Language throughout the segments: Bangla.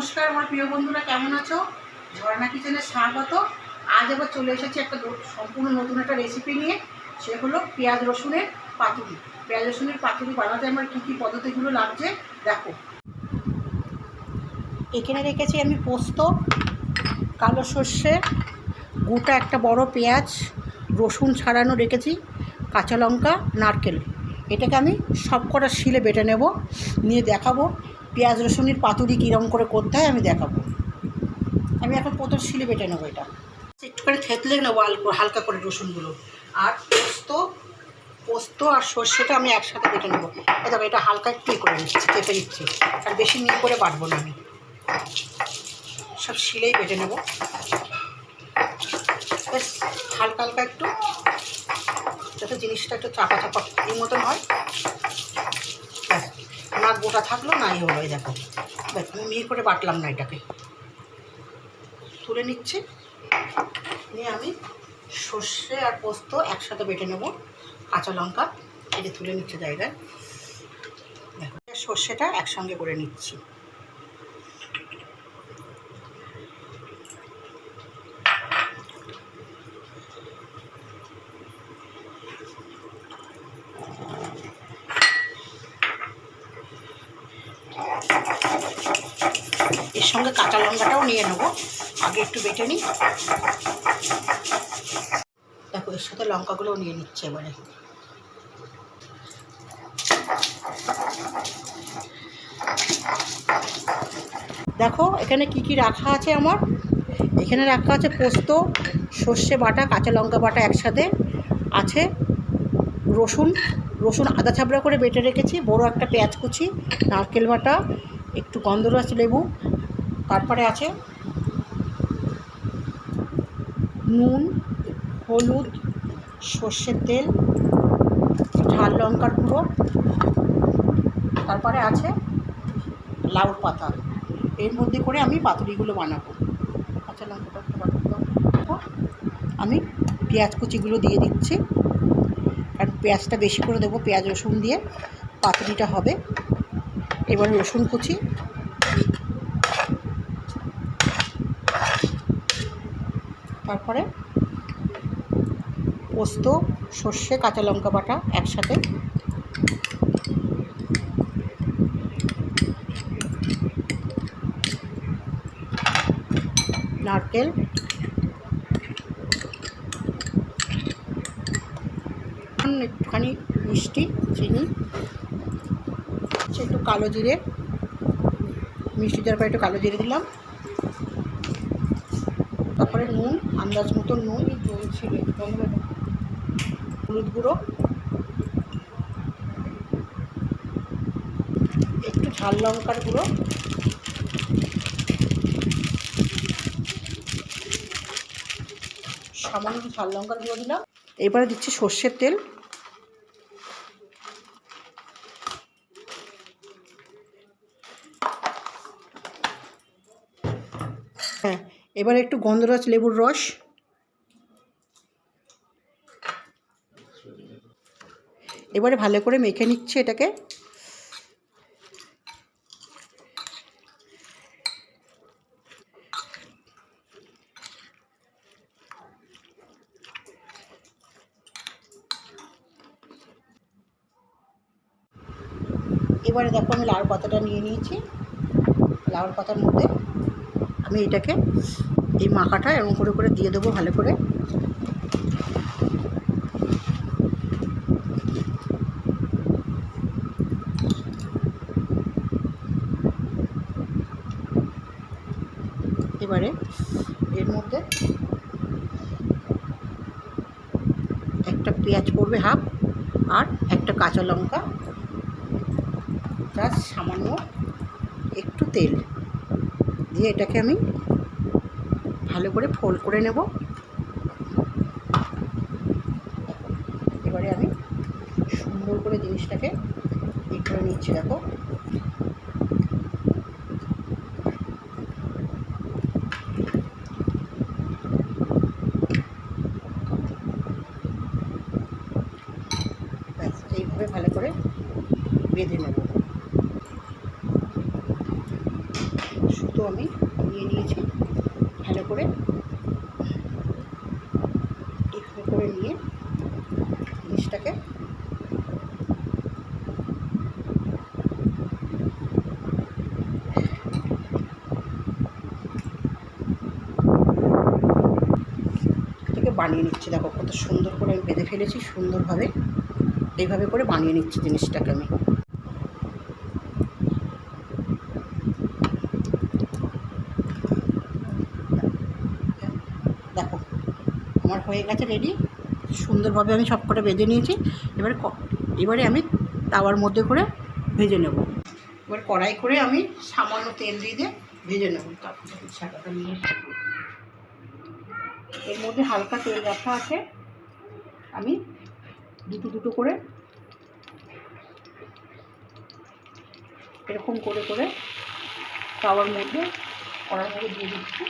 নমস্কার, আমার প্রিয় বন্ধুরা, কেমন আছো? ঝর্ণা কিচেনে স্বাগত। আজ আবার চলে এসেছি একটা সম্পূর্ণ নতুন একটা রেসিপি নিয়ে। সে হলো পেঁয়াজ রসুনের পাতুরি। পেঁয়াজ রসুনের পাতুরি বানাতে আমার কী কী পদ্ধতিগুলো লাগছে? দেখো। এখানে রেখেছি আমি পোস্ত, কালো সর্ষে, গোটা একটা বড় পেঁয়াজ, রসুন ছাড়ানো রেখেছি, কাঁচা লঙ্কা, নারকেল। এটাকে আমি সব কটা শিলে বেটে নেব। নিয়ে দেখাবো পেঁয়াজ রসুনের পাতুরি কীরকম করে করতে হয় আমি দেখাবো। আমি এখন প্রথম শিলে বেটে নেব এটা। একটুখানি থেতলে নেব হালকা করে রসুনগুলো। আর পোস্ত পোস্ত আর সর্ষেটা আমি একসাথে বেটে নেব। দেখো, এটা হালকা একটু করে নিচ্ছি, চেপে নিচ্ছি। আর বেশি নিয়ে করে বাটবো না আমি। সব শিলেই বেটে নেব। বেশ, হালকা হালকা একটু, যাতে জিনিসটা একটু চাপা চাপা এই মতন হয়। গোটা থাকল হলো, এই দেখো। ব্যাস মিহি করে বাটলাম না এটাকে। তুলে নিচ্ছি। নিয়ে আমি সর্ষে আর পোস্ত একসাথে বেটে নেব, কাঁচা লঙ্কা এটা তুলে নিচ্ছে জায়গায়। দেখো, সর্ষেটা একসঙ্গে করে নিচ্ছি। এর সঙ্গে কাঁচা লঙ্কাটাও নিয়ে নেব। আগে একটু বেটে নিই। দেখো, এর সাথে লঙ্কাগুলোও নিয়ে নিচ্ছে এবারে। দেখো, এখানে কি কি রাখা আছে আমার? এখানে রাখা আছে পোস্ত, সর্ষে বাটা, কাঁচা লঙ্কা বাটা একসাথে আছে, রসুন রসুন আদা ছাবড়া করে বেটে রেখেছি, বড় একটা পেঁয়াজ কুচি, নারকেল বাটা, একটু গন্ধরাজ লেবু, তারপরে আছে নুন, হলুদ, সর্ষের তেল, ঝাল লঙ্কার গুঁড়ো, তারপরে আছে লাউর পাতা। এর মধ্যে করে আমি পাতুরিগুলো বানাবো। কাঁচা লঙ্কাটা আমি পেঁয়াজ কুচিগুলো দিয়ে দিচ্ছি। পেঁয়াজটা বেশি করে দেবো, পেঁয়াজ রসুন দিয়ে পাতুরিটা হবে। এবার রসুন কুচি। তারপরে পোস্ত, সর্ষে, কাঁচা লঙ্কা বাটা একসাথে। নারকেল একটুখানি মিষ্টি, চিনি, একটু কালো জিরে, মিষ্টি দেওয়ার একটু কালো জিরে দিলাম। তারপরে নুন, আন্দাজ মতো নুন জল হলুদ গুঁড়ো। একটু ঝাল লঙ্কার গুঁড়ো। সামান্য ঝাল লঙ্কার গুঁড়ো দিলাম। এবারে দিচ্ছি সর্ষের তেল হ্যাঁ এবার একটু গন্ধরাজ লেবুর রস। এবারে ভালো করে মেখে নিচ্ছে এটাকে। এবারে দেখো আমি লাউ পাতাটা নিয়ে নিয়েছি। লাউর পাতার মধ্যে আমি এটাকে এই মাখাটা এরকম করে করে দিয়ে দেবো ভালো করে। এবারে এর মধ্যে একটা পেঁয়াজ পড়বে হাফ আর একটা কাঁচা লঙ্কা সামান্য একটু তেল দিয়ে এটাকে আমি ভালো করে ফোল্ড করে নেব। এবারে আমি সুন্দর করে জিনিসটাকে ই করে নিচ্ছি, দেখো। এইভাবে ভালো করে বেঁধে নেব। দুটো আমি নিয়ে নিয়েছি। ভালো করে একটু করে নিয়ে জিনিসটাকে বানিয়ে নিচ্ছি। দেখো কত সুন্দর করে আমি বেঁধে ফেলেছি, সুন্দরভাবে। এইভাবে করে বানিয়ে নিচ্ছি জিনিসটাকে আমি দেখো আমার হয়ে গেছে রেডি সুন্দরভাবে আমি সব কটা বেঁধে নিয়েছি। এবারে এবারে আমি তাওয়ার মধ্যে করে ভেজে নেব। এবার কড়াই করে আমি সামান্য তেল দিয়ে দিয়ে ভেজে নেব। তারপর নিয়ে এর মধ্যে হালকা তেল রাখা আছে। আমি দুটো দুটো করে এরকম করে করে তাওয়ার মধ্যে কড়ার মধ্যে দিয়ে দিচ্ছি।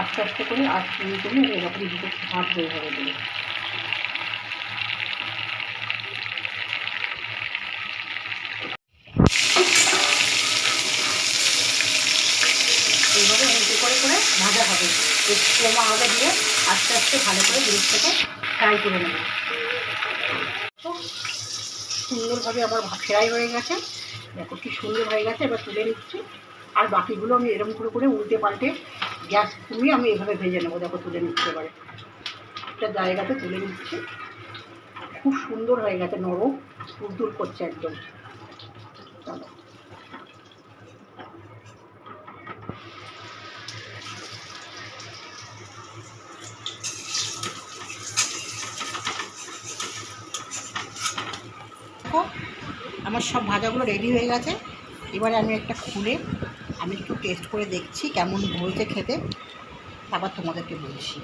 আস্তে আস্তে করে আস্তে নিয়ে করে এরকম দুটো ভাত হয়ে যাবে দেবে এইভাবে উল্টে করে করে ভাজা হবে। একটু কমা দিয়ে আস্তে আস্তে ভালো করে জিনিসটাকে ফ্রাই করে নেব। সুন্দরভাবে আমার ফ্রাই হয়ে গেছে। দেখো কি সুন্দর হয়ে গেছে, এবার তুলে নিচ্ছি। আর বাকিগুলো আমি এরকম করে করে উল্টে পাল্টে গ্যাস কমিয়ে আমি এভাবে ভেজে নেব, দেখো তুলে নিচ্ছি এবারে। একটা জায়গাতে তুলে নিচ্ছি। খুব সুন্দর হয়ে গেছে, নরম, তুলতুল করছে একদম। চলো। আমার সব ভাজাগুলো রেডি হয়ে গেছে। এবারে আমি একটা খুলে আমি একটু টেস্ট করে দেখছি কেমন হয়েছে খেতে। তারপর তোমাদেরকে বলছি।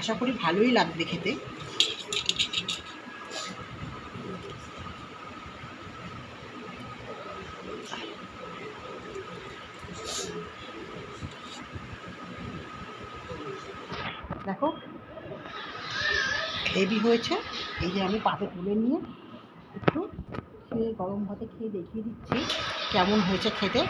আশা করি ভালোই লাগবে খেতে। দেখো, হেভি হয়েছে। এই যে আমি পাতে তুলে নিয়ে একটু খেয়ে গরম ভাতে খেয়ে দেখিয়ে দিচ্ছি। কেমন হয়েছে খেতে?